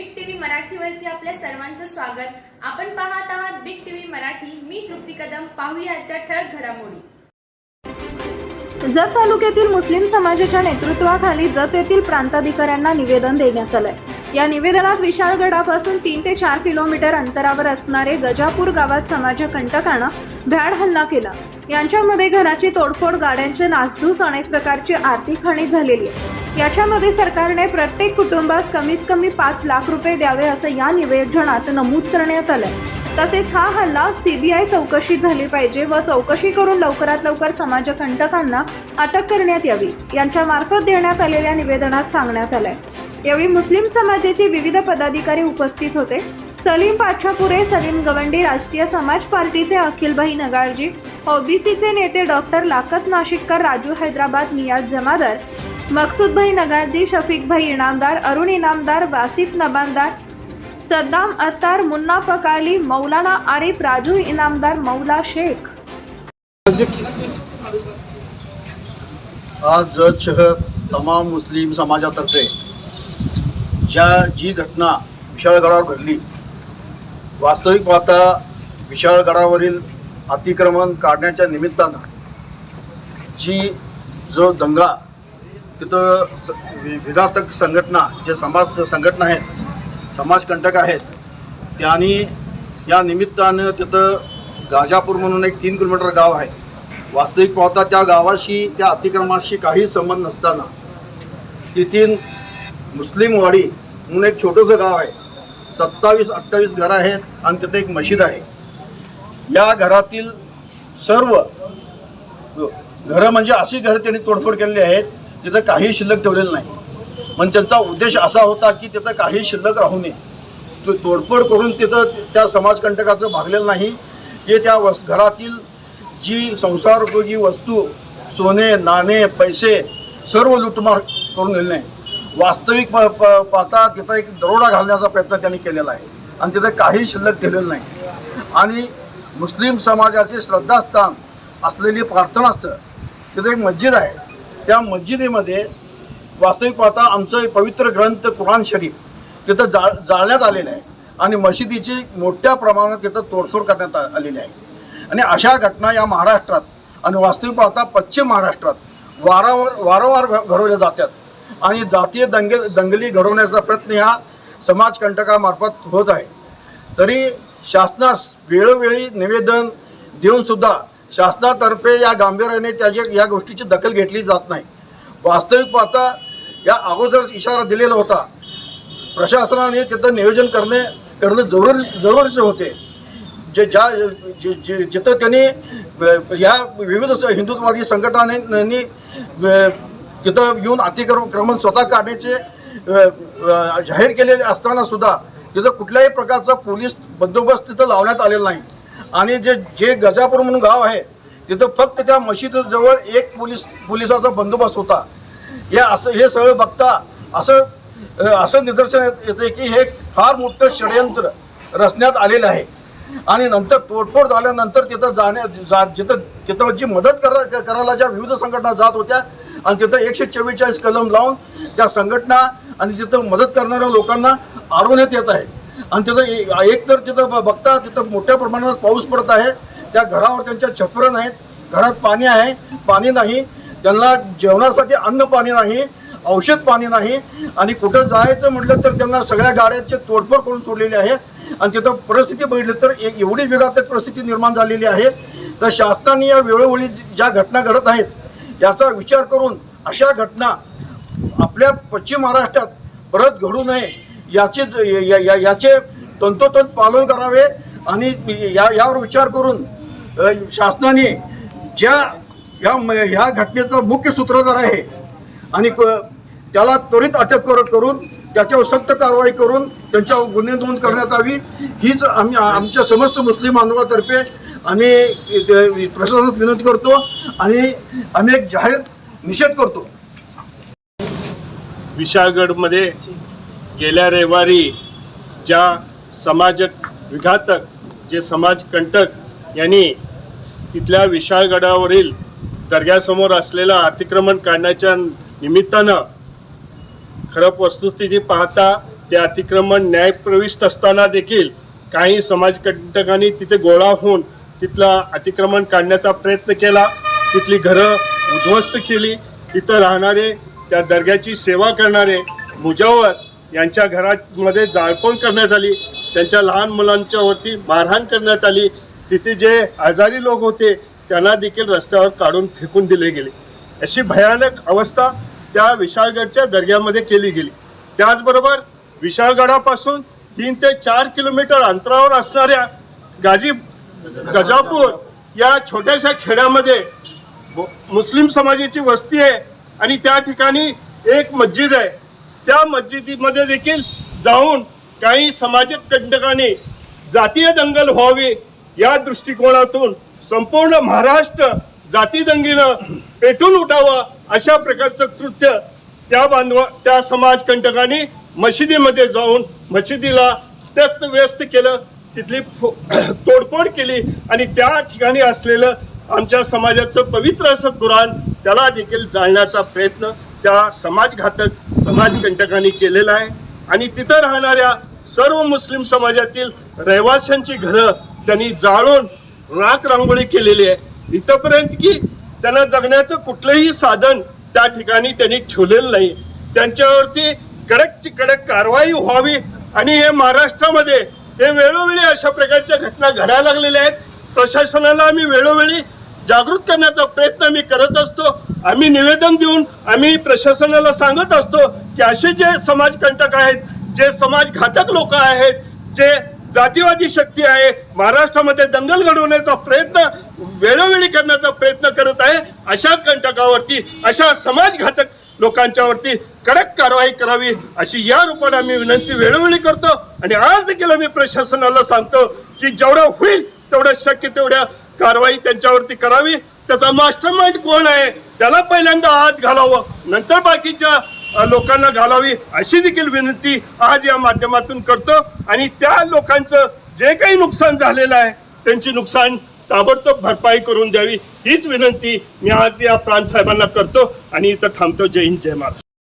Big TV मराठीवरती आपल्या सर्वांचं स्वागत. आपण पाहत आहात बिग टीव्ही मराठी. मी तृप्ती कदम. पाहूया आजच्या ठळक घडामोडी. जत तालुक्यातील मुस्लिम समाजाच्या नेतृत्वाखाली जत येथील प्रांताधिकाऱ्यांना निवेदन देण्यात आलंय. या निवेदनात विशाळगडापासून तीन ते चार किलोमीटर अंतरावर असणारे गजापूर गावात समाजकंटकानं भ्याड हल्ला केला. यांच्यामध्ये घराची तोडफोड गाड्यांचे नासधूस अनेक प्रकारची आर्थिक हानी झालेली आहे. याच्यामध्ये सरकारने प्रत्येक कुटुंबास कमीत कमी पाच लाख रुपये द्यावे असं या निवेदनात नमूद करण्यात आलंय. तसेच हा हल्ला सीबीआय चौकशी झाली पाहिजे व चौकशी करून लवकरात लवकर समाजकंटकांना अटक करण्यात यावी. यांच्या मार्फत देण्यात आलेल्या निवेदनात सांगण्यात आलंय. यावेळी मुस्लिम समाजाचे विविध पदाधिकारी उपस्थित होते. सलीम पाछापुरे सलीम गवंडी राष्ट्रीय समाज पार्टीचे अखिलभाई नगाळजी ओबीसीचे नेते डॉक्टर लाकत नाशिककर राजू हैदराबाद नियाज जमादार मकसूदभाई नगारजी शफीकभाई इनामदार अरुण इनामदार वासिफ नबानदार सद्दाम अत्तार मुन्ना फकाली मौलाना आरिफ राजू इनामदार मौला शेख. आज जत शहर तमाम मुस्लिम समाजातर्फे ज्या जी घटना विशाळगडावर घडली वास्तविक पाहता विशाळगडावरील अतिक्रमण काढण्याच्या निमित्तानं जी जो दंगा तिथं स- वि- विघातक संघटना जे समाज संघटना आहेत समाजकंटक आहेत त्यांनी या निमित्तानं तिथं गाजापूर म्हणून एक तीन किलोमीटर गाव आहे. वास्तविक पाहता त्या गावाशी त्या अतिक्रमणाशी काही संबंध नसताना तिथील मुस्लिमवाडी म्हणून एक छोटंसं गाव आहे. सत्तावीस अठ्ठावीस घरं आहेत आणि तिथे एक मशीद आहे. या घरातील सर्व घरं म्हणजे अशी घरं त्यांनी तोडफोड केलेली आहेत तिथं काही शिल्लक ठेवलेलं नाही. पण त्यांचा उद्देश असा होता की तिथं काही शिल्लक राहू नये. तो तोडफोड करून तिथं त्या समाजकंटकाचं भागलेलं नाही. हे त्या वस् घरातील जी संसार उपयोगी वस्तू सोने नाणे पैसे सर्व लुटमार करून नेले नाही. वास्तविक प- प- पाहता तिथं एक दरोडा घालण्याचा प्रयत्न त्यांनी केलेला आहे. आणि तिथं काही शिल्लक ठेवलेलं नाही. आणि मुस्लिम समाजाचे श्रद्धास्थान असलेली प्रार्थनास्थळ तिथे एक मस्जिद आहे. त्या मस्जिदीमध्ये वास्तविक पाहता आमचं पवित्र ग्रंथ कुराण शरीफ तिथं जा जाळण्यात आलेलं आहे. आणि मशिदीची मोठ्या प्रमाणात तिथं तोडफोड करण्यात आलेली आहे. आणि अशा घटना या महाराष्ट्रात आणि वास्तविक पाहता पश्चिम महाराष्ट्रात वारंवार वारंवार घ- घडवल्या जातात. आणि जातीय दंगे दंगली घडवण्याचा प्रयत्न ह्या समाजकंटकामार्फत होत आहे. तरी शासनास वेळोवेळी निवेदन देऊनसुद्धा शासनातर्फे या गांभीर्याने त्याच्या या गोष्टीची दखल घेतली जात नाही. वास्तविक पाहता या अगोदर इशारा दिलेला होता प्रशासनाने तिथं नियोजन करणे करणं जरुरी जरुरीचे होते. जे ज्या जिथं त्यांनी या विविध हिंदुत्ववादी संघटनांनी तिथं येऊन अतिक्रमण स्वतः काढण्याचे जाहीर केलेले असताना सुद्धा तिथं कुठल्याही प्रकारचा पोलीस बंदोबस्त तिथं लावण्यात आलेला नाही. आणि जे जे गजापूर म्हणून गाव आहे तिथं फक्त त्या मशिदीजवळ एक पोलीस पोलिसाचा बंदोबस्त होता. या असं हे सगळं बघता असं असं निदर्शन येते की हे फार मोठं षडयंत्र रचण्यात आलेलं आहे. आणि नंतर तोडफोड झाल्यानंतर तिथं जाण्या जा जिथं तिथं जी मदत करा करायला ज्या विविध संघटना जात होत्या आणि तिथं एकशे चव्वेचाळीस कलम लावून त्या संघटना आणि तिथं मदत करणाऱ्या लोकांना आरवण्यात येत आहे. आणि तिथं एक तर तिथं ब- बघता तिथं मोठ्या प्रमाणात पाऊस पडत आहे. त्या घरावर त्यांच्या छपरं नाहीत. घरात पाणी आहे. पाणी नाही. त्यांना जेवणासाठी अन्न पाणी नाही. औषध पाणी नाही. आणि कुठं जायचं म्हटलं तर त्यांना सगळ्या गाड्यांचे तोडफोड करून सोडलेली आहे. आणि तिथं परिस्थिती बघितली तर एक एवढी विघातक परिस्थिती निर्माण झालेली आहे. तर शासनाने या वेळोवेळी ज्या घटना घडत आहेत याचा विचार करून अशा घटना आपल्या पश्चिम महाराष्ट्रात परत घडू नये याचे या- या- याचे तंतोतंत पालन करावे आणि या यावर विचार करून शासनाने ज्या या म- ह्या घटनेचा मुख्य सूत्रधार आहे आणि त्याला त्वरित अटक करत करून त्याच्यावर सक्त कारवाई करून त्यांच्यावर गुन्हे नोंद करण्यात यावी. हीच आम्ही आमच्या समस्त मुस्लिम बांधवातर्फे आम्ही प्रशासनात विनंती करतो आणि आम्ही एक जाहीर निषेध करतो. विशाळगडमध्ये गेल्या रविवारी ज्या समाज विघातक जे समाजकंटक यांनी तिथल्या विशाळगडावरील दर्ग्यासमोर असलेलं अतिक्रमण काढण्याच्या निमित्तानं खरं वस्तुस्थिती पाहता ते अतिक्रमण न्यायप्रविष्ट असताना देखील काही समाजकंटकांनी तिथे गोळा होऊन तिथलं अतिक्रमण काढण्याचा प्रयत्न केला. तिथली घरं उद्ध्वस्त केली. तिथं राहणारे त्या दर्ग्याची सेवा करणारे मुजावर यांच्या घरामध्ये जाळपोळ करण्यात आली. त्यांच्या लहान मुलांच्यावरती मारहाण करण्यात आली. तिथे जे आजारी लोक होते त्यांना देखील रस्त्यावर काढून फेकून दिले गेले. अशी भयानक अवस्था त्या विशाळगडच्या दर्ग्यामध्ये केली गेली. त्याचबरोबर विशाळगडापासून तीन ते चार किलोमीटर अंतरावर असणाऱ्या गाजी गजापूर या छोट्याशा खेड्यामध्ये मुस्लिम समाजाची वस्ती आहे आणि त्या ठिकाणी एक मस्जिद आहे. त्या मस्जिदीमध्ये देखील जाऊन काही सामाजिक कंटकांनी जातीय दंगल व्हावी या दृष्टिकोनातून संपूर्ण महाराष्ट्र जाती दंगीनं पेटून उठावं अशा प्रकारचं कृत्य त्या बांधवा त्या समाजकंटकांनी मशिदीमध्ये जाऊन मशिदीला त्यक्त व्यस्त केलं. तिथली फो- तोडफोड केली आणि त्या ठिकाणी असलेलं आमच्या समाजाचं पवित्र असं कुराण त्याला देखील जाळण्याचा प्रयत्न त्या समाजघातक समाजकंटकांनी केलेला आहे. आणि तिथं राहणाऱ्या सर्व मुस्लिम समाजातील रहिवाशांची घरं त्यांनी जाळून राख रांगोळी केलेली आहे. इथंपर्यंत की त्यांना जगण्याचं कुठलंही साधन त्या ठिकाणी त्यांनी ठेवलेलं नाही. त्यांच्यावरती कडकची कडक कारवाई व्हावी आणि हे महाराष्ट्रामध्ये हे वेळोवेळी अशा प्रकारच्या घटना घडायला लागलेल्या आहेत. प्रशासनाला आम्ही वेळोवेळी जागृत करण्याचा प्रयत्न आम्ही करत असतो. आम्ही निवेदन देऊन आम्ही प्रशासनाला सांगत असतो की असे जे समाजकंटक आहेत जे समाजघातक लोक आहेत जे जातीवादी शक्ती आहे महाराष्ट्रामध्ये दंगल घडवण्याचा प्रयत्न वेळोवेळी करण्याचा प्रयत्न करत आहे अशा कंटकावरती अशा समाजघातक लोकांच्यावरती कडक कारवाई करावी अशी या रूपाने आम्ही विनंती वेळोवेळी करतो. आणि आज देखील आम्ही प्रशासनाला सांगतो की जेवढं होईल तेवढं शक्य तेवढ्या कारवाई त्यांच्यावरती करावी. त्याचा मास्टर माइंड कोण आहे त्याला पहिल्यांदा आत घालावं नंतर बाकीच्या लोकांना घालावी अशी देखील विनंती आज या माध्यमातून करतो. आणि त्या लोकांचं जे काही नुकसान झालेलं आहे त्यांची नुकसान ताबडतोब भरपाई करून द्यावी. हीच विनंती मी आज या प्रांत साहेबांना करतो आणि इथं थांबतो. जय हिंद जय महाराष्ट्र.